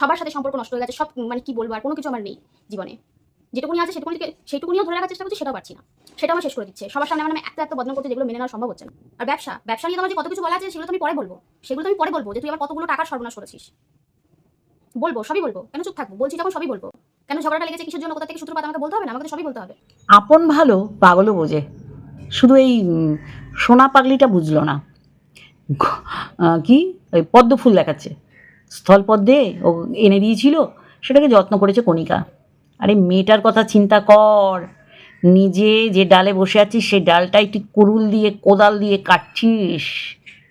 সবার সাথে সম্পর্ক নষ্ট হয়ে গেছে, সব মানে কি বলব আর, কোনো কিছু আমার নেই জীবনে। যেটুকুনি আছে সেটুকুনি সেইটুকুনিও ধরে রাখার চেষ্টা করছি, সেটাও পারছি না। সেটা আমার শেষ করে দিচ্ছে। সবার সামনে আমার এত এত বদনাম করছে যেগুলো মেনে নেওয়া সম্ভব হচ্ছে না। আর ব্যবসা ব্যবসা নিয়ে তোমার যে কত কিছু বলা আছে, সেগুলো তো আমি পরে বলব। সেগুলো তো আমি পরে বলব যে তুই আবার কতগুলো টাকার সর্বনাশ করেছিস। বলব, সবই বলব। কেন চুপ থাকব? বলছি যখন সবই বলব। কেন ঝগড়াটা লেগেছে, কিসের জন্য, কোথা থেকে সূত্রপাত আমাকে বলতে হবে না? আমাকে সবই বলতে হবে। আপন ভালো পাগলও বোঝে। শুধু এই সোনা পাগলিটা বুঝলো না। কি? ওই পদ্ম ফুল দেখাচ্ছে। স্থলপদ্মে ও এনে দিয়েছিল, সেটাকে যত্ন করেছে কণিকা। আরে মেয়েটার কথা চিন্তা কর। নিজে যে ডালে বসে আছিস, সেই ডালটাই তুই কুরুল দিয়ে, কোদাল দিয়ে কাটছিস।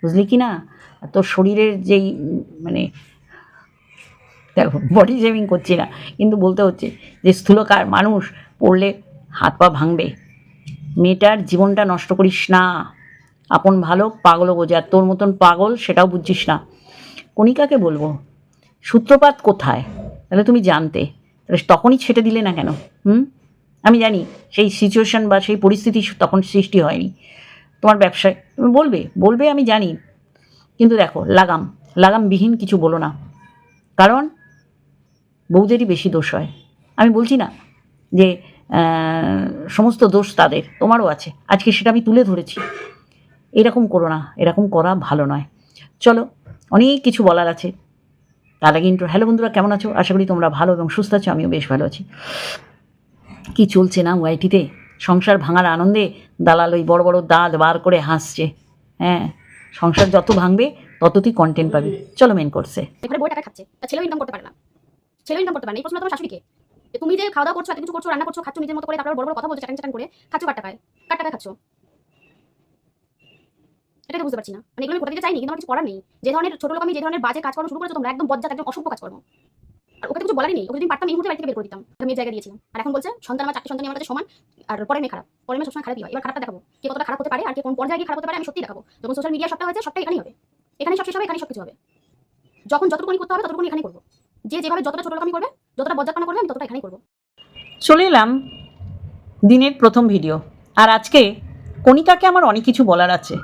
বুঝলি কি না? তোর শরীরের যেই মানে দেখো বডি শেভিং করছি না, কিন্তু বলতে হচ্ছে যে স্থূলকার মানুষ পড়লে হাত পা ভাঙবে। মেয়েটার জীবনটা নষ্ট করিস না। আপন ভালো পাগলও বোঝে তোর মতন পাগল সেটাও বুঝছিস না। কণিকাকে বলব, সূত্রপাত কোথায়? তাহলে তুমি জানতে। তাহলে তখনই ছেটে দিলে না কেন? হুম? আমি জানি সেই সিচুয়েশন বা সেই পরিস্থিতি তখন সৃষ্টি হয়নি। তোমার ব্যবসায় তুমি বলবে বলবে আমি জানি। কিন্তু দেখো, লাগাম। লাগামবিহীন কিছু বলো না। কারণ বউদেরই বেশি দোষ হয়। আমি বলছি না যে সমস্ত দোষ তাদের, তোমারও আছে। আজকে সেটা আমি তুলে ধরেছি। এরকম করো না, এরকম করা ভালো নয়। চলো অনেক কিছু বলার আছে। তার আগে ইন্ট্রো হ্যালো বন্ধুরা, কেমন আছো? আশা করি তোমরা ভালো এবং সুস্থ আছো, আমিও বেশ ভালো আছি। কি চলছে না ওয়াইটিতে? সংসার ভাঙার আনন্দে দালাল ওই বড় বড় দাঁত বার করে হাসছে। হ্যাঁ সংসার যত ভাঙবে তত তুই কন্টেন্ট পাবি। চলো মেন করছে বই টাকা খাচ্ছে ছেলেও ইনকাম করতে পারে না। ছেলেও ইনকাম করতে পারে না। এই প্রশ্ন তোমার শাশুড়িকে। তুমি যে খাওয়া দাওয়া করছ এত কিছু করছ, রান্না করছ, খাচ্ছো, নিজের মতো করে তারপর বড় বড় কথা বলছো চাটান চাটান করে, খাচ্ছো কার টাকায় কার টাকায় খাচ্ছো। এটাকে বুঝতে পারছি না। মানে এগুলো আমি কোথা চাইনি? কিন্তু আমার কিছু করার নেই। যে ধরনের ছোট লোক আমি যে ধরনের বাজে কাজ করা শুরু করেছ তোমরা একদম বজ্জাত, একদম অসভ্য কাজ করো আর ওকে কিছু বলারই নেই। ওকে যদি পারতাম, এই মুহূর্তে বাড়ি থেকে বের করে দিতাম। আমি এই জায়গায় দিয়েছিলাম। আর এখন বলছে, সন্তান আমার, চারটি সন্তান আমার সমান, আর পরের মেয়ে খারাপ। পরের মেয়ে সবসময় খারাপই হয়। এবার খারাপটা দেখাবো। কে কতটা খারাপ হতে পারে, আর কে কোন পর্যায়ে খারাপ হতে পারে, আমি সত্যি দেখাবো। যখন সোশ্যাল মিডিয়া সবটা হয়েছে, সবটা এখানেই হবে। এখানে সব শেষ হবে, এখানেই সব কিছু হবে। যখন যতটুকুনি করতে হবে ততটুকুনি এখানেই করব। যে যেভাবে যতটা ছোট আমি করবে, যতটা বজ্জাতপনা করবে, আমি ততটা এখানেই করব। চলে এলাম দিনের প্রথম ভিডিও আর আজকে কণিকাকে আমার অনেক কিছু বলার আছে।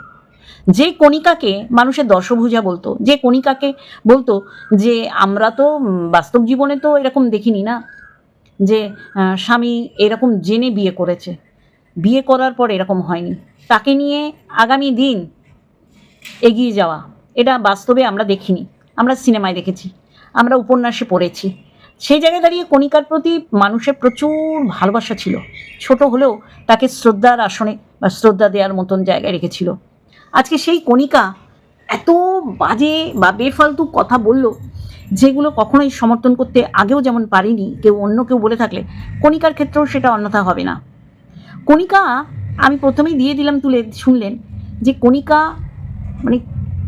যে কণিকাকে মানুষের দর্শভুজা বলতো, যে কণিকাকে বলতো যে আমরা তো বাস্তব জীবনে তো এরকম দেখিনি না? যে স্বামী এরকম জেনে বিয়ে করেছে। বিয়ে করার পর এরকম হয়নি। তাকে নিয়ে আগামী দিন এগিয়ে যাওয়া, এটা বাস্তবে আমরা দেখিনি। আমরা সিনেমায় দেখেছি, আমরা উপন্যাসে পড়েছি। সেই জায়গায় দাঁড়িয়ে কণিকার প্রতি মানুষের প্রচুর ভালোবাসা ছিল। ছোট হলেও তাকে শ্রদ্ধার আসনে বা শ্রদ্ধা দেওয়ার মতন জায়গায় রেখেছিল। আজকে সেই কণিকা এত বাজে বা বেফালতু কথা বলল যেগুলো কখনোই সমর্থন করতে আগেও যেমন পারিনি, কেউ অন্য কেউ বলে থাকলে, কণিকার ক্ষেত্রেও সেটা অন্যথা হবে না। কণিকা, আমি প্রথমেই দিয়ে দিলাম তুলে শুনলেন যে কণিকা মানে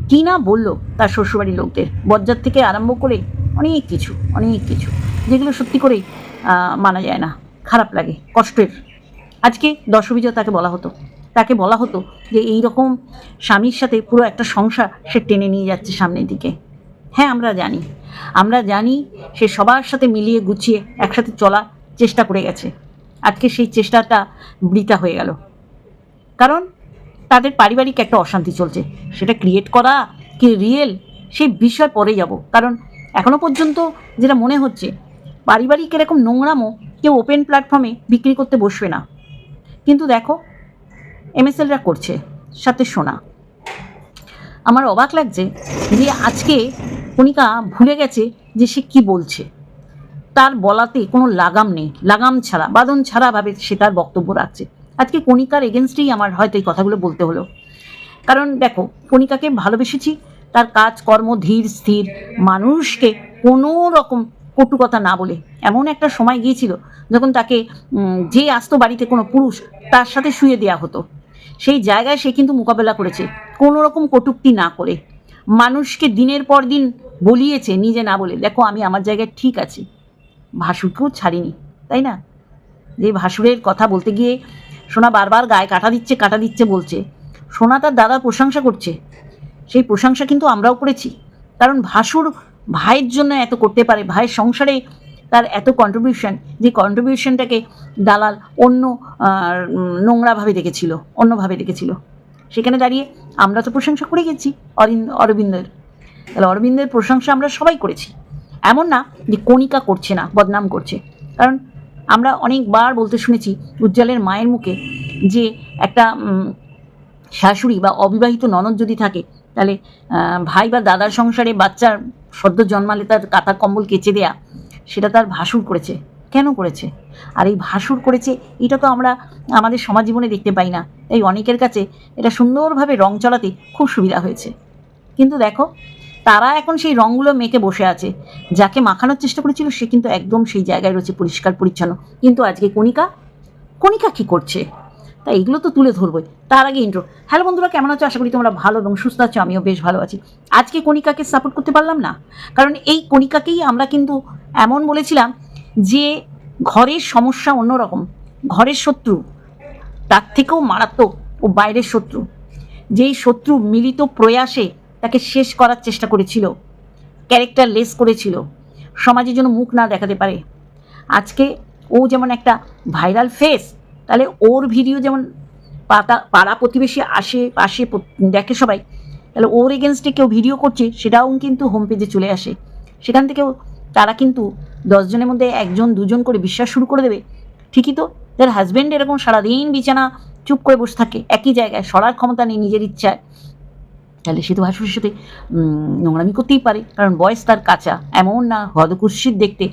কী না বলল তার শ্বশুরবাড়ির লোকদের, বজ্জার থেকে আরম্ভ করে অনেক কিছু অনেক কিছু, যেগুলো সত্যি করেই মানা যায় না, খারাপ লাগে, কষ্টের। আজকে দর্শবিজয় তাকে বলা হতো। তাকে বলা হতো যে এই রকম স্বামীর সাথে পুরো একটা সংসার সে টেনে নিয়ে যাচ্ছে সামনের দিকে। হ্যাঁ আমরা জানি। আমরা জানি সে সবার সাথে মিলিয়ে গুছিয়ে একসাথে চলার চেষ্টা করে গেছে। আজকে সেই চেষ্টাটা বৃথা হয়ে গেল। কারণ তাদের পারিবারিক একটা অশান্তি চলছে। সেটা ক্রিয়েট করা কি রিয়েল সেই বিষয় পরে যাব। কারণ এখনও পর্যন্ত যেটা মনে হচ্ছে, পারিবারিক এরকম নোংরামো কেউ ওপেন প্ল্যাটফর্মে বিক্রি করতে বসবে না। কিন্তু দেখো এমএসএলরা করছে, সাথে শোনা আমার অবাক লাগছে যে আজকে কণিকা ভুলে গেছে যে সে কি বলছে। তার বলাতে কোনো লাগাম নেই, লাগাম ছাড়া বাদন ছাড়া ভাবে সে তার বক্তব্য রাখছে। আজকে কণিকার এগেনস্টেই আমার হয়তো এই কথাগুলো বলতে হলো। কারণ দেখো, কণিকাকে ভালোবেসেছি, তার কাজ, কর্ম ধীর, স্থির, মানুষকে কোনো রকম কটু কথা না বলে। এমন একটা সময় গিয়েছিল যখন তাকে যে আসতো বাড়িতে কোনো পুরুষ তার সাথে শুয়ে দেওয়া হতো। সেই জায়গায় সে কিন্তু মোকাবেলা করেছে। কোনো রকম কটুক্তি না করে। মানুষকে দিনের পর দিন বলিয়েছে, নিজে না বলে, দেখো, আমি আমার জায়গায় ঠিক আছি। ভাসুরকেও ছাড়িনি। তাই না? যে ভাসুরের কথা বলতে গিয়ে সোনা বারবার গায়ে কাটা দিচ্ছে কাটা দিচ্ছে বলছে। সোনা তার দাদার প্রশংসা করছে। সেই প্রশংসা কিন্তু আমরাও করেছি। কারণ ভাসুর ভাইয়ের জন্য এত করতে পারে, ভাইয়ের সংসারে তার এত কন্ট্রিবিউশন যে কন্ট্রিবিউশনটাকে দালাল অন্য নোংরাভাবে দেখেছিল অন্যভাবে দেখেছিল সেখানে দাঁড়িয়ে আমরা তো প্রশংসা করে গেছি অরবিন্দের। তাহলে অরবিন্দের প্রশংসা আমরা সবাই করেছি। এমন না যে কণিকা করছে না, বদনাম করছে। কারণ আমরা অনেকবার বলতে শুনেছি উজ্জ্বলের মায়ের মুখে যে একটা শাশুড়ি বা অবিবাহিত ননদ যদি থাকে, তাহলে ভাই বা দাদার সংসারে বাচ্চার সদ্য জন্মালে তার কাঁথা কম্বল কেচে দেয়া সেটা তার ভাসুর করেছে। কেন করেছে? আর এই ভাসুর করেছে, এটা তো আমরা আমাদের সমাজ জীবনে দেখতে পাই না। তাই অনেকের কাছে এটা সুন্দরভাবে রং চলাতে খুব সুবিধা হয়েছে। কিন্তু দেখো, তারা এখন সেই রঙগুলো মেখে বসে আছে। যাকে মাখানোর চেষ্টা করেছিল, সে কিন্তু একদম সেই জায়গায় রয়েছে পরিষ্কার পরিচ্ছন্ন। কিন্তু আজকে কণিকা কণিকা কী করছে? তাই এগুলো তো তুলে ধরবই। তার আগে ইন্ট্রো হ্যালো বন্ধুরা, কেমন আছো? আশা করি তোমরা ভালো এবং সুস্থ আছো, আমিও বেশ ভালো আছি। আজকে কণিকাকে সাপোর্ট করতে পারলাম না, কারণ এই কণিকাকেই আমরা কিন্তু এমন বলেছিলাম যে ঘরের সমস্যা অন্যরকম। ঘরের শত্রু, তার থেকেও মারাত্মক ও বাইরের শত্রু। যেই শত্রু মিলিত প্রয়াসে তাকে শেষ করার চেষ্টা করেছিল ক্যারেক্টার লেস করেছিল, সমাজের জন্য মুখ না দেখাতে পারে। আজকে ও যেমন একটা ভাইরাল ফেস তাহলে ওর ভিডিও যেমন পাতা, পাড়া প্রতিবেশী আসে পাশে দেখে সবাই, তাহলে ওর এগেনস্টে কেউ ভিডিও করছে, সেটাও কিন্তু হোম পেজে চলে আসে। সেখান থেকেও তারা কিন্তু দশজনের মধ্যে একজন, দুজন করে বিশ্বাস শুরু করে দেবে। ঠিকই তো? যার হাজব্যান্ড এরকম সারাদিন বিছানা চুপ করে বসে থাকে, একই জায়গায়, সরার ক্ষমতা নেই নিজের ইচ্ছায়। তাহলে সে তো ভাসুরের সাথে নোংরামি করতেই পারে, কারণ বয়স তার কাঁচা, এমন না হদকুৎসিত দেখতে।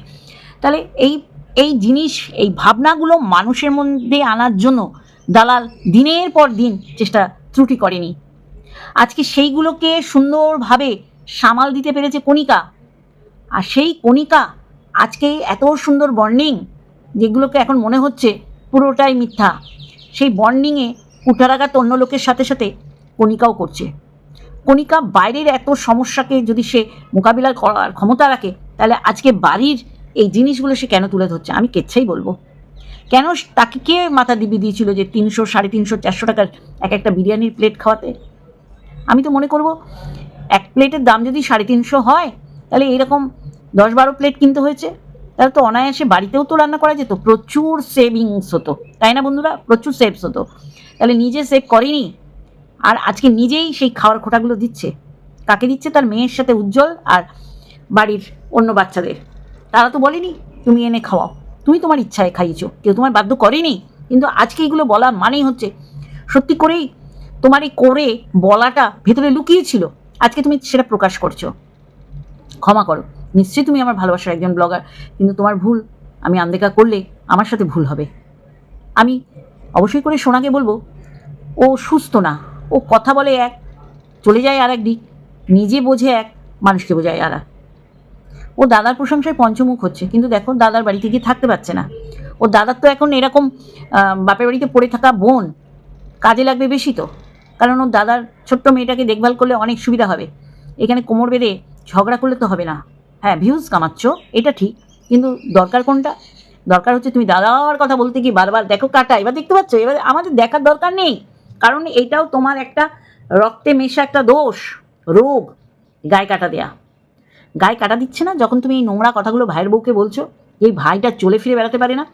তাহলে এই এই জিনিস, এই ভাবনাগুলো মানুষের মধ্যে আনার জন্য দালাল দিনের পর দিন চেষ্টা ত্রুটি করেনি। আজকে সেইগুলোকে সুন্দরভাবে সামাল দিতে পেরেছে কণিকা। আর সেই কণিকা আজকে এত সুন্দর বন্ডিং যেগুলোকে এখন মনে হচ্ছে পুরোটাই মিথ্যা, সেই বন্ডিংয়ে কুঠারাঘাত অন্য লোকের সাথে সাথে কণিকাও করছে। কণিকা বাইরের এত সমস্যাকে যদি সে মোকাবিলা করার ক্ষমতা রাখে, তাহলে আজকে বাড়ির এই জিনিসগুলো সে কেন তুলে ধরছে? আমি কেচ্ছাই বলব। কেন তাকে কে মাথা দিবি দিয়েছিল যে তিনশো, সাড়ে তিনশো, চারশো টাকার এক একটা বিরিয়ানির প্লেট খাওয়াতে? আমি তো মনে করব, এক প্লেটের দাম যদি সাড়ে তিনশো হয়, তাহলে এইরকম দশ বারো প্লেট কিনতে হয়েছে। তাহলে তো অনায়াসে বাড়িতেও তো রান্না করা যেত, প্রচুর সেভিংস হতো। তাই না বন্ধুরা? প্রচুর সেভস হতো। তাহলে নিজে সেভ করেনি, আর আজকে নিজেই সেই খাওয়ার খোটাগুলো দিচ্ছে। কাকে দিচ্ছে? তার মেয়ের সাথে উজ্জ্বল আর বাড়ির অন্য বাচ্চাদের। তারা তো বলেনি, তুমি এনে খাওয়াও। তুমি তোমার ইচ্ছায় খাইয়েছো। কেউ তোমার বাধ্য করেনি। কিন্তু আজকে এগুলো বলা মানেই হচ্ছে, সত্যি করেই তোমার এই করে বলাটা ভেতরে লুকিয়েছিল। আজকে তুমি সেটা প্রকাশ করছ। ক্ষমা করো। নিশ্চয়ই তুমি আমার ভালোবাসার একজন ব্লগার কিন্তু তোমার ভুল আমি আন্দেকা করলে আমার সাথে ভুল হবে। আমি অবশ্যই করে সোনাকে বলব, ও সুস্থ না। ও কথা বলে এক, চলে যায় আর এক দিক। নিজে বোঝে এক, মানুষকে বোঝায় আর এক। ও দাদার প্রশংসায় পঞ্চমুখ হচ্ছে। কিন্তু দেখো, দাদার বাড়িতে গিয়ে থাকতে পারছে না। ও দাদার তো এখন এরকম বাপের বাড়িতে পড়ে থাকা বোন, কাজে লাগবে বেশি তো। কারণ ওর দাদার ছোট্ট মেয়েটাকে দেখভাল করলে অনেক সুবিধা হবে। এখানে কোমর বেঁধে ঝগড়া করলে তো হবে না। হ্যাঁ ভিউজ কামাচ্ছ, এটা ঠিক। কিন্তু দরকার কোনটা? দরকার হচ্ছে তুমি দাদার কথা বলতে কি বারবার দেখো কাটা। এবার দেখতে পাচ্ছ, এবার আমাদের দেখার দরকার নেই। কারণ এটাও তোমার একটা রক্তে মেশা একটা দোষ, রোগ, গায়ে কাটা দেয়া। গায়ে কাটা দিচ্ছে না? যখন তুমি এই নোংরা কথাগুলো ভাইয়ের বউকে বলছো, এই ভাইটা চলে ফিরে বেড়াতে পারে না?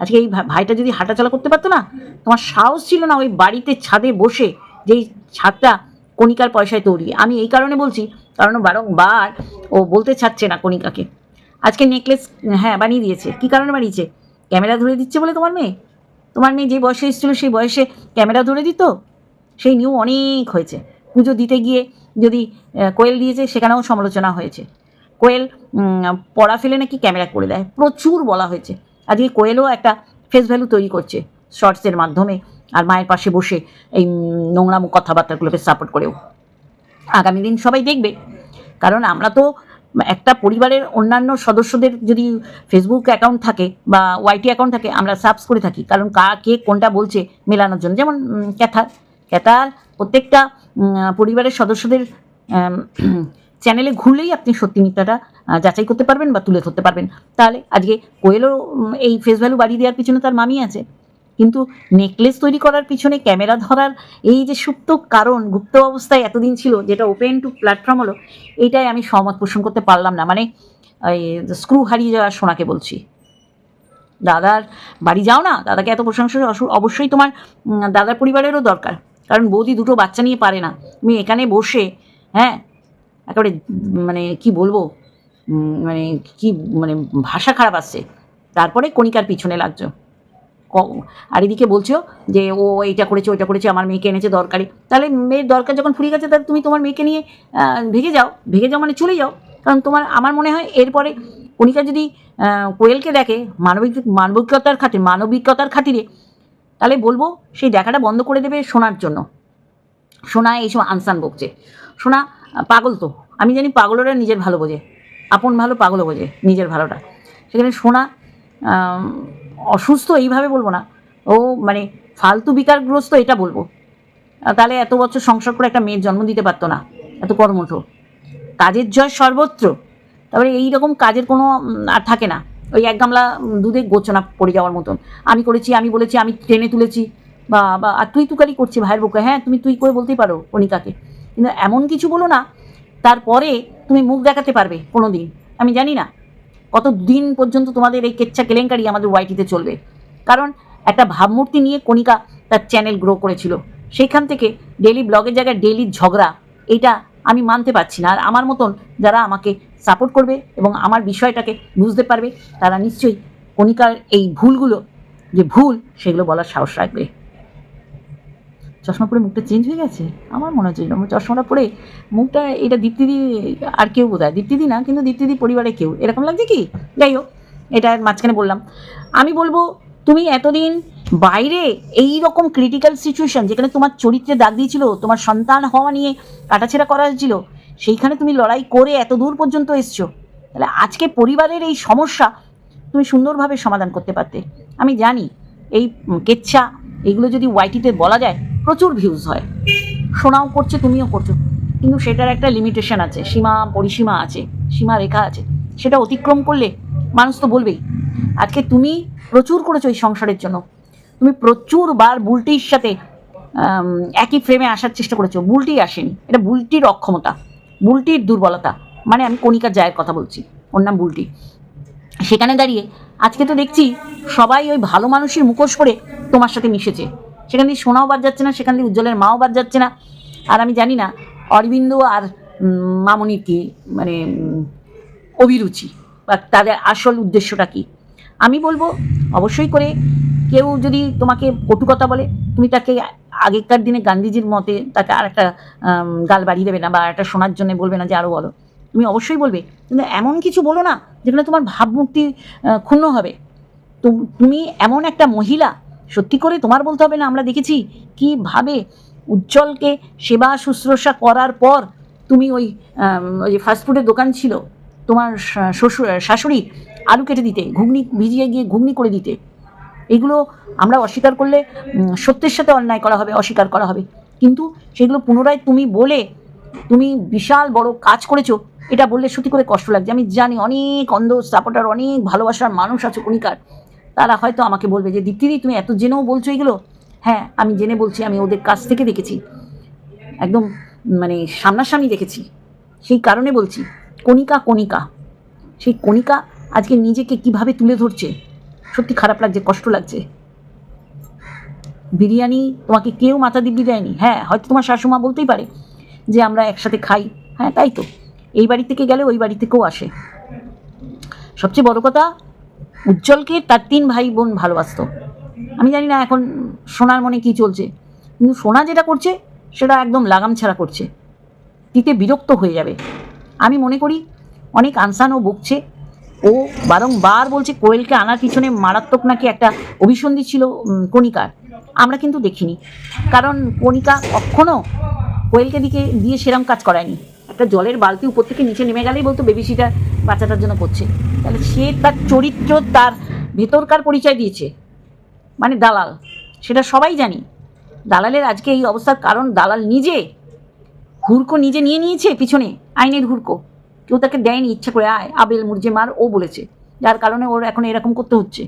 আজকে এই ভাইটা যদি হাঁটাচলা করতে পারতো না, তোমার সাহস ছিল না ওই বাড়িতে ছাদে বসে যেই ছাদটা কণিকার পয়সায় তৈরি। আমি এই কারণে বলছি, কারণ বারংবার ও বলতে চাচ্ছে না কণিকাকে। আজকে নেকলেস হ্যাঁ বানিয়ে দিয়েছে। কী কারণে বানিয়েছে? ক্যামেরা ধরে দিচ্ছে বলে তোমার মেয়ে? তোমার মেয়ে যে বয়সে এসেছিল, সেই বয়সে ক্যামেরা ধরে দিত? সেই নিউ অনেক হয়েছে। পুজো দিতে গিয়ে যদি কোয়েল দিয়েছে, সেখানেও সমালোচনা হয়েছে। কোয়েল পড়া ফেলে নাকি ক্যামেরা করে দেয়। প্রচুর বলা হয়েছে। আজকে কোয়েলও একটা ফেস ভ্যালু তৈরি করছে শর্টসের মাধ্যমে আর মায়ের পাশে বসে এই উম, নোংরা কথাবার্তাগুলোকে সাপোর্ট করেও। আগামী দিন সবাই দেখবে। কারণ আমরা তো একটা পরিবারের অন্যান্য সদস্যদের যদি ফেসবুক অ্যাকাউন্ট থাকে বা ওয়াইটি অ্যাকাউন্ট থাকে আমরা সাবস করে থাকি। কারণ কা কে কোনটা বলছে মেলানোর জন্য। যেমন ক্যাথার। ক্যাথার প্রত্যেকটা পরিবারের সদস্যদের চ্যানেলে ঘুরলেই আপনি সত্যি মিথ্যাটা যাচাই করতে পারবেন বা তুলে ধরতে পারবেন। তাহলে আজকে কোয়েলও এই ফেস ভ্যালু বাড়িয়ে দেওয়ার পিছনে তার মামি আছে। কিন্তু নেকলেস তৈরি করার পিছনে ক্যামেরা ধরার এই যে সুপ্ত কারণ, গুপ্ত অবস্থায় এতদিন ছিল, যেটা ওপেন টু প্ল্যাটফর্ম হলো এইটাই আমি সহমত পোষণ করতে পারলাম না। মানে স্ক্রু হারিয়ে যাওয়ার সোনাকে বলছি। দাদার বাড়ি যাও না, দাদাকে এত প্রশংসা অবশ্যই তোমার দাদার পরিবারেরও দরকার। কারণ বৌদি দুটো বাচ্চা নিয়ে পারে না। তুমি এখানে বসে হ্যাঁ একেবারে মানে কি বলব? মানে কি মানে ভাষা খারাপ আসছে। তারপরে কণিকার পিছনে লাগছো। আর এদিকে বলছো যে, ও, এইটা করেছে, ওইটা করেছে, আমার মেয়েকে এনেছে দরকারি। তাহলে মেয়ের দরকার যখন ফুরিয়ে গেছে, তাহলে তুমি তোমার মেয়েকে নিয়ে ভেগে যাও। ভেগে যাও মানে চলে যাও। কারণ তোমার, আমার মনে হয় এরপরে কণিকা যদি কোয়েলকে দেখে, মানবিক, মানবিকতার খাতিরে মানবিকতার খাতিরে, তাহলে বলব সেই দেখাটা বন্ধ করে দেবে শোনার জন্য। সোনা এইসব আনসান বকছে সোনা পাগল তো। আমি জানি পাগলেরা নিজের ভালো বোঝে। আপন ভালো পাগলও বোঝে নিজের ভালোটা। সেখানে সোনা অসুস্থ এইভাবে বলব না। ও মানে ফালতু বিকারগ্রস্ত এটা বলব। তাহলে এত বছর সংসার করে একটা মেয়ের জন্ম দিতে পারতো না। এত কর্মঠ। কাজের জয় সর্বত্র। তারপরে এই রকম কাজের কোনো আর থাকে না। ওই এক গামলা দুধে গোচনা পড়ে যাওয়ার মতন। আমি করেছি, আমি বলেছি, আমি টেনে তুলেছি। বা বা, আর তুই তুকারি করছি ভাইয়ের বুকে। হ্যাঁ তুমি তুই করে বলতেই পারো কণিকাকে কিন্তু এমন কিছু বলো না, তারপরে তুমি মুখ দেখাতে পারবে কোনো দিন আমি জানি না কত দিন পর্যন্ত তোমাদের এই কেচ্ছা কেলেঙ্কারি আমাদের ওয়াইটিতে চলবে। কারণ একটা ভাবমূর্তি নিয়ে কণিকা তার চ্যানেল গ্রো করেছিল। সেইখান থেকে ডেলি ব্লগের জায়গায় ডেলি ঝগড়া, এটা আমি মানতে পারছি না। আর আমার মতন যারা আমাকে সাপোর্ট করবে এবং আমার বিষয়টাকে বুঝতে পারবে, তারা নিশ্চয়ই কণিকার এই ভুলগুলো, যে ভুল, সেগুলো বলার সাহস রাখবে। চশমা পরে মুখটা চেঞ্জ হয়ে গেছে? আমার মনে হচ্ছে আমার চশমাটা পরে মুখটা এটা দীপ্তিদি আর কেউ বোধ হয় দীপ্তিদি না, কিন্তু দীপ্তিদি পরিবারে কেউ। এরকম লাগছে কি? যাই হোক, এটা মাঝখানে বললাম। আমি বলব, তুমি এতদিন বাইরে এই রকম ক্রিটিক্যাল সিচুয়েশন যেখানে তোমার চরিত্রে দাগ দিয়েছিল, তোমার সন্তান হওয়া নিয়ে কাটাছেড়া করা হয়েছিল, সেইখানে তুমি লড়াই করে এত দূর পর্যন্ত এসছো। তাহলে আজকে পরিবারের এই সমস্যা তুমি সুন্দরভাবে সমাধান করতে পারতে। আমি জানি, এই কেচ্ছা, এগুলো যদি ওয়াইটিতে বলা যায় প্রচুর ভিউজ হয়। শোনাও করছে, তুমিও করছ। কিন্তু সেটার একটা লিমিটেশন আছে, সীমা, পরিসীমা আছে, সীমা রেখা আছে। সেটা অতিক্রম করলে মানুষ তো বলবেই, আজকে তুমি প্রচুর করেছ এই সংসারের জন্য। তুমি প্রচুর বার বুলটির সাথে একই ফ্রেমে আসার চেষ্টা করেছ। বুলটি আসেনি। এটা বুলটির অক্ষমতা, বুলটির দুর্বলতা। মানে আমি কণিকার জায়ের কথা বলছি, ওর নাম বুলটি। সেখানে দাঁড়িয়ে আজকে তো দেখছি সবাই ওই ভালো মানুষের মুখোশ করে তোমার সাথে মিশেছে। সেখান দিয়ে সোনাও বাদ যাচ্ছে না, সেখান দিয়ে উজ্জ্বলের মাও বাদ যাচ্ছে না। আর আমি জানি না, অরবিন্দ আর মামনির কি মানে অভিরুচি, বা তাদের আসল উদ্দেশ্যটা কি। আমি বলব, অবশ্যই করে কেউ যদি তোমাকে কটু কথা বলে, তুমি তাকে আগেকার দিনে গান্ধীজির মতে তাকে আর একটা গাল বাড়িয়ে দেবে না, বা একটা শোনার জন্য বলবে না যে আরও বলো। তুমি অবশ্যই বলবে, কিন্তু এমন কিছু বলো না, যেখানে তোমার ভাবমূর্তি ক্ষুণ্ণ হবে। তুমি এমন একটা মহিলা সত্যি করে তোমার বলতে হবে না? আমরা দেখেছি কীভাবে উজ্জ্বলকে সেবা শুশ্রূষা করার পর তুমি ওই ওই ফাস্টফুডের দোকান ছিল, তোমার শ্বশুর শাশুড়ি আলু কেটে দিতে, ঘুগনি ভিজিয়ে গিয়ে ঘুগনি করে দিতে। এগুলো আমরা অস্বীকার করলে সত্যের সাথে অন্যায় করা হবে, অস্বীকার করা হবে। কিন্তু সেগুলো পুনরায় তুমি বলে, তুমি বিশাল বড় কাজ করেছ, এটা বললে সত্যি করে কষ্ট লাগছে। আমি জানি অনেক অন্ধ সাপোর্টার, অনেক ভালোবাসার মানুষ আছে কণিকার তারা হয়তো আমাকে বলবে যে, দীপ্তিদি, তুমি এত জেনেও বলছো এগুলো? হ্যাঁ আমি জেনে বলছি, আমি ওদের কাছ থেকে দেখেছি। একদম মানে সামনাসামনি দেখেছি। সেই কারণে বলছি, কণিকা কণিকা। সেই কণিকা আজকে নিজেকে কীভাবে তুলে ধরছে? সত্যি খারাপ লাগছে, কষ্ট লাগছে। বিরিয়ানি তোমাকে কেউ মাথা দিব্যি দেয়নি? হ্যাঁ হয়তো তোমার শাশুমা বলতেই পারে যে, আমরা একসাথে খাই। হ্যাঁ তাই তো। এই বাড়ি থেকে গেলে ওই বাড়ি থেকেও আসে। সবচেয়ে বড় কথা উজ্জ্বলকে তার তিন ভাই বোন ভালোবাসতো। আমি জানি না এখন সোনার মনে কি চলছে, কিন্তু সোনা যেটা করছে, সেটা একদম লাগাম ছাড়া করছে। দিতে বিরক্ত হয়ে যাবে। আমি মনে করি, অনেক আনসানও বকছে। ও বারংবার বলছে, কোয়েলকে আনার পিছনে মারাত্মক নাকি একটা অভিসন্ধি ছিল কণিকার। আমরা কিন্তু দেখিনি। কারণ কণিকা কখনো কোয়েলকে দিকে, দিয়ে সেরম কাজ করায়নি। একটা জলের বালতি উপর থেকে নিচে নেমে গেলেই বলতো বেবিসিটা বাচ্চাটার জন্য করছে। তাহলে সে তার চরিত্র তার ভেতরকার পরিচয় দিয়েছে। মানে দালাল। সেটা সবাই জানি। দালালের আজকে এই অবস্থার কারণ দালাল নিজে হুড়কো নিজে নিয়ে নিয়েছে পিছনে, আইনের হুড়কো। কেউ তাকে দেয়নি, ইচ্ছা করে আয়, আবেল মুরজে মার, ও বলেছে। যার কারণে ওর এখন এরকম করতে হচ্ছে।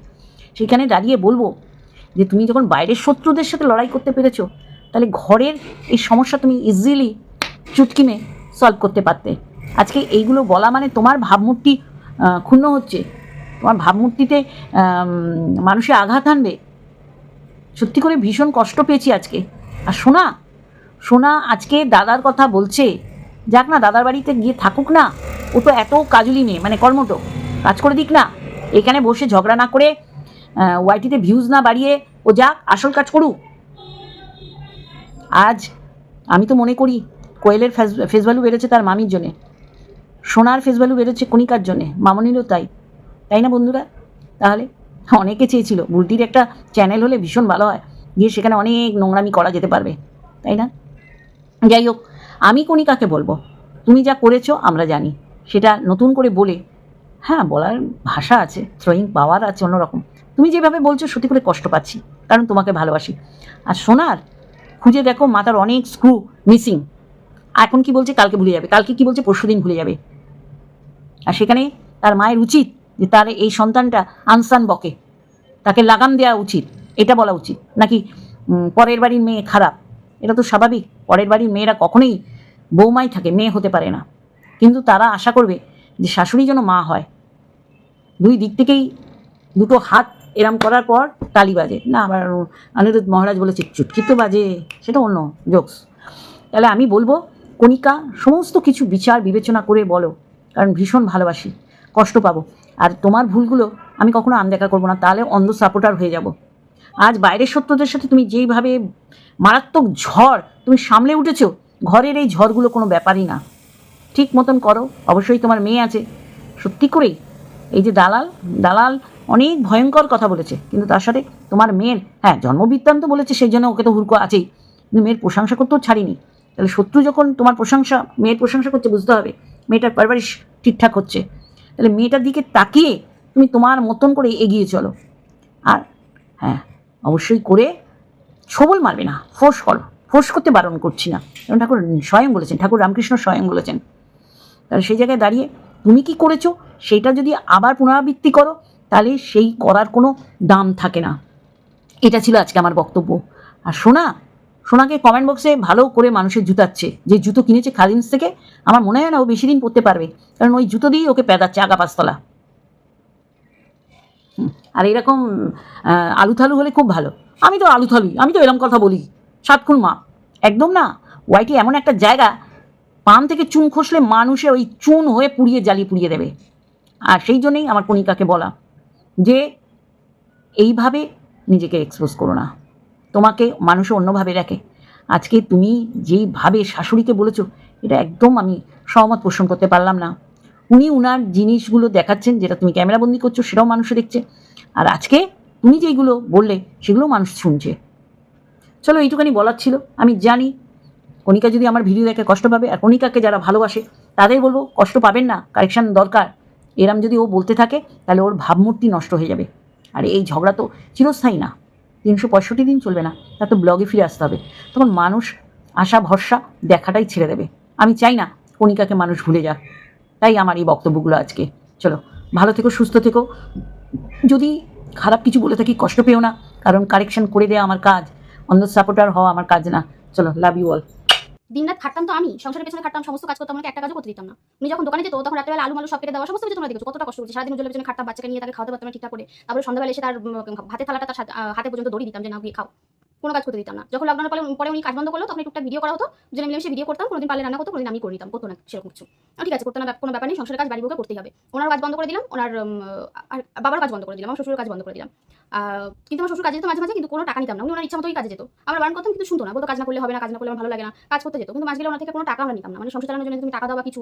সেখানে দাঁড়িয়ে বলব যে তুমি যখন বাইরের শত্রুদের সাথে লড়াই করতে পেরেছ, তাহলে ঘরের এই সমস্যা তুমি ইজিলি চুটকিমে সলভ করতে পারতে। আজকে এইগুলো বলা মানে তোমার ভাবমূর্তি ক্ষুণ্ণ হচ্ছে। তোমার ভাবমূর্তিতে মানুষে আঘাত আনবে সত্যি করে ভীষণ কষ্ট পেয়েছি আজকে। আর সোনা সোনা আজকে দাদার কথা বলছে, যাক না, দাদার বাড়িতে গিয়ে থাকুক না। ও তো এত কাজুলি মেয়ে মানে কর্মটো কাজ করে দিক না। এখানে বসে ঝগড়া না করে ওয়াইটিতে ভিউজ না বাড়িয়ে ও যাক, আসল কাজ করুক। আজ আমি তো মনে করি কোয়েলের ফেস ভ্যালু বেড়েছে তার মামির জন্যে। সোনার ফেস ভ্যালু বেড়েছে কণিকার জন্যে, মামনিরও তাই। তাই না বন্ধুরা? তাহলে অনেকে চেয়েছিল, বুলটির একটা চ্যানেল হলে ভীষণ ভালো হয়, গিয়ে সেখানে অনেক নোংরামি করা যেতে পারবে, তাই না? যাই হোক, আমি কণিকাকে বলব, তুমি যা করেছ আমরা জানি, সেটা নতুন করে বলে হ্যাঁ বলার ভাষা আছে থ্রোয়িং পাওয়ার আছে অন্যরকম। তুমি যেভাবে বলছো সত্যি করে কষ্ট পাচ্ছি, কারণ তোমাকে ভালোবাসি। আর সোনার, খুঁজে দেখো মাথার অনেক স্ক্রু মিসিং এখন কি বলছে কালকে ভুলে যাবে। কালকে কি বলছে পরশুদিন ভুলে যাবে। আর সেখানে তার মায়ের উচিত যে তার এই সন্তানটা আনসান বকে। তাকে লাগাম দেওয়া উচিত। এটা বলা উচিত। নাকি পরের বাড়ির মেয়ে খারাপ? এটা তো স্বাভাবিক। পরের বাড়ির মেয়েরা কখনোই বৌমাই থাকে, মেয়ে হতে পারে না। কিন্তু তারা আশা করবে যে শাশুড়ি যেন মা হয়। দুই দিক থেকেই দুটো হাত এরম করার পর তালি বাজে। না আবার অনিরুদ্ধ মহারাজ বলেছে, চুটকি তো বাজে। সেটা অন্য জোকস। তাহলে আমি বলব কণিকা, সমস্ত কিছু বিচার, বিবেচনা করে বলো, কারণ ভীষণ ভালোবাসি, কষ্ট পাবো। আর তোমার ভুলগুলো আমি কখনো আনদেখা করব না, তাহলে অন্ধ সাপোর্টার হয়ে যাব। আজ বাইরের শত্রুদের সাথে তুমি যেইভাবে মারাত্মক ঝড় তুমি সামলে উঠেছো, ঘরের এই ঝড়গুলো কোনো ব্যাপারই না। ঠিক মতন করো, অবশ্যই তোমার মেয়ে আছে। সত্যি করেই, এই যে দালাল দালাল অনেক ভয়ঙ্কর কথা বলেছে, কিন্তু তার সাথে তোমার মেয়ের হ্যাঁ জন্মবৃত্তান্ত বলেছে, সেই জন্য ওকে তো হুরকো আছেই। কিন্তু মেয়ের প্রশংসা করতেও ছাড়িনি। তাহলে শত্রু যখন তোমার প্রশংসা, মেয়ের প্রশংসা করছে, বুঝতে হবে মেয়েটার পারবারিশ ঠিকঠাক হচ্ছে। তাহলে মেয়েটার দিকে তাকিয়ে তুমি তোমার মতন করে এগিয়ে চলো। আর হ্যাঁ অবশ্যই করে সবল মারবে না ফোর্স করো ফোর্স করতে বারণ করছি না। কারণ ঠাকুর স্বয়ং বলেছেন, ঠাকুর রামকৃষ্ণ স্বয়ং বলেছেন। তাহলে সেই জায়গায় দাঁড়িয়ে তুমি কি করেছ সেইটা যদি আবার পুনরাবৃত্তি করো, তাহলে সেই করার কোনো দাম থাকে না। এটা ছিল আজকে আমার বক্তব্য। আর সোনা সোনাকে কমেন্ট বক্সে ভালো করে মানুষের জুতাচ্ছে যে জুতো কিনেছে খাদিমস থেকে, আমার মনে হয় না ও বেশি দিন পরতে পারবে। কারণ ওই জুতো দিয়েই ওকে পেদাচ্ছে আগা পাঁচতলা। আর এরকম আলুথালু হলে খুব ভালো। আমি তো আলুথালুই আমি তো এরকম কথা বলি। সাতক্ষণ মা। একদম না। ওয়াইটি এমন একটা জায়গা, পান থেকে চুন খসলে মানুষে ওই চুন হয়ে পুড়িয়ে জ্বালিয়ে পুড়িয়ে দেবে। আর সেই জন্যেই আমার কণিকাকে বলা যে, এইভাবে নিজেকে এক্সপোজ করো না। তোমাকে মানুষও অন্যভাবে রাখে আজকে তুমি যেইভাবে শাশুড়িকে বলেছ, এটা একদম আমি সহমত পোষণ করতে পারলাম না। উনি উনার জিনিসগুলো দেখাচ্ছেন, যেটা তুমি ক্যামেরাবন্দি করছ, সেটাও মানুষ দেখছে। আর আজকে তুমি যেইগুলো বললে, সেগুলো মানুষ শুনছে। চলো, এইটুখানি বলার ছিল। আমি জানি কণিকা যদি আমার ভিডিও দেখে কষ্ট পাবে, আর কণিকাকে যারা ভালোবাসে, তাদের বলব, কষ্ট পাবেন না, কারেকশান দরকার। এরম যদি ও বলতে থাকে, তাহলে ওর ভাবমূর্তি নষ্ট হয়ে যাবে। আর, এই ঝগড়া তো চিরস্থায়ী না। তিনশো পঁয়ষট্টি দিন চলবে না তার তো ব্লগে ফিরে আসতে হবে। তখন মানুষ আশা, ভরসা দেখাটাই ছেড়ে দেবে। আমি চাই না কণিকাকে মানুষ ভুলে যাক। তাই আমার এই বক্তব্যগুলো আজকে। চলো, ভালো থেকো, সুস্থ থেকো। যদি খারাপ কিছু বলে থাকি, কষ্ট পেও না, কারণ কারেকশন করে দেওয়া আমার কাজ। অন্য সাপোর্টার হওয়া আমার কাজ না। চলো লাভ ইউ অল দিনরাত খাটতাম তো আমি, সংসারের পেছনে খাটতাম, সমস্ত কাজ করতাম একটা কাজও করতে দিতাম না। উনি যখন দোকানে যেত, তখন রাতের আলু, মালু সব কেটে দেওয়া, সমস্ত কিছু তোমরা দেখো কতটা কষ্ট করছে সারাদিন উজ্জ্বলের পেছনে খাটতাম, বাচ্চাকে নিয়ে তাকে খাওয়াতে পারতাম ঠিকঠাক করে। তারপরে সন্ধ্যাবেলা এসে তার হাতে থালাটা তার হাতে পর্যন্ত দড়ি দিতাম যে না গিয়ে খাও। কোনো কাজ করতে দিতাম না। যখন লকডাউনের পরে পরে উনি কাজ বন্ধ করল, তখন টুকটাক ভিডিও করা হতো দুজনে মিলেমিশে ভিডিও করতাম, কোনোদিন পারলে রান্না করতো, কোনোদিন আমি করে দিতাম করতো না, সেরকম কিছু। ঠিক আছে, করতো না কোনো ব্যাপার নেই, সংসারের কাজ বাড়ি বউকে করতেই হবে। ওনার কাজ বন্ধ করে দিলাম, ওনার আর বাবার কাজ বন্ধ করে দিলাম, আমার শ্বশুরের কাজ বন্ধ করে দিলাম। কিন্তু আমার শ্বশুর কাজে যেত মাঝে মাঝে, কিন্তু কোনো টাকা নিতাম না। উনি ওনার ইচ্ছা মতোই কাজে যেত। আমরা বারণ করতাম, কিন্তু শুনতো না, বলতো কাজ না করলে হবে না, কাজ না করলে আমার ভালো লাগে না, কাজ করতে যেত। কিন্তু মাঝে গেলে ওনার থেকে কোনো টাকা নিতাম না। মানে সংসার চালানোর জন্য তুমি টাকা দাও বা কিছু